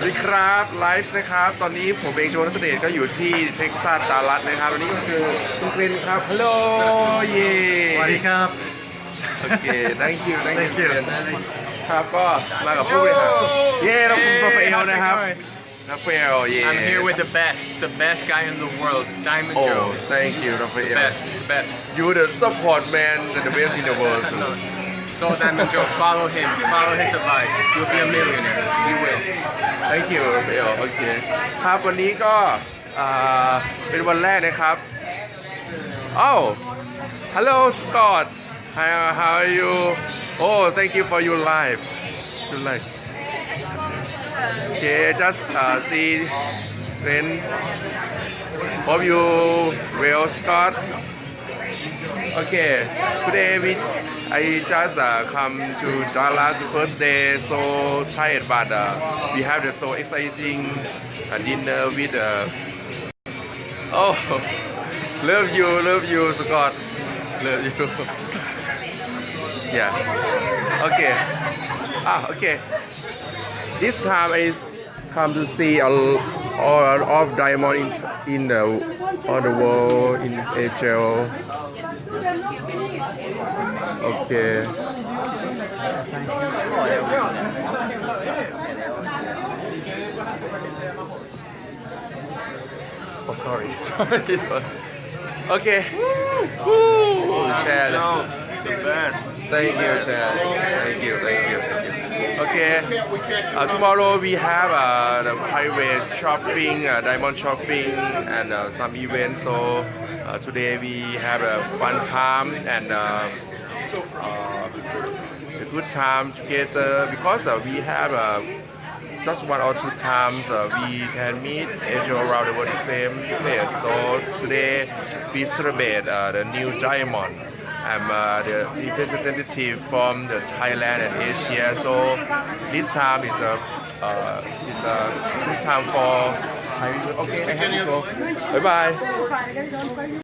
สวัสดีครับไลฟ์นะครับ ตอนนี้ผมเองโจนัสเดชก็อยู่ที่เท็กซัสดาลัสนะครับวันนี้ก็คือคุณกรีนครับฮัลโหลเย่สวัสดีครับ โอเค thank you thank Thank you you ครับก็มากับผู้บริหารเย่เราคุณโปรเฟลนะครับ How's it ราฟาเอลเย่ I'm here with the best, the best guy in the world, Diamond โอ้ Joe. thank you ราฟาเอล Best, best. you the support man and the best in the world So Diamond Joe, follow him, follow his advice. You'll be a millionaire. You will. thank you ราฟาเอลโอเคครับวันนี้ก็อ่าเป็นวันแรกนะครับ Oh, hello Scott. Hi, how are you? Oh, thank you for your live. Your live. Okay, just uh, see then. Hope you well, Scott. Okay, today we I just uh, come to Dallas the first day, so tired, but uh, we have the so exciting uh, dinner with. Uh, oh, love you, love you, Scott. Love you. yeah. Okay. Ah, okay. This time I come to see all, all of diamond in, in the on the world in Asia. Okay. Oh, sorry. okay. Woo! Chad. the best. Thank you, Chad. Thank you, thank you, thank you. Okay. Uh, tomorrow we have uh, the private shopping, uh, diamond shopping, and uh, some events. So uh, today we have a fun time and uh, a good time together because uh, we have uh, just one or two times uh, we can meet Asia around the world the same place. So today we celebrate uh, the new diamond. I'm uh, the representative from the Thailand and Asia. So this time is a uh, is a good time for Thai. Okay, I have to go. Bye bye.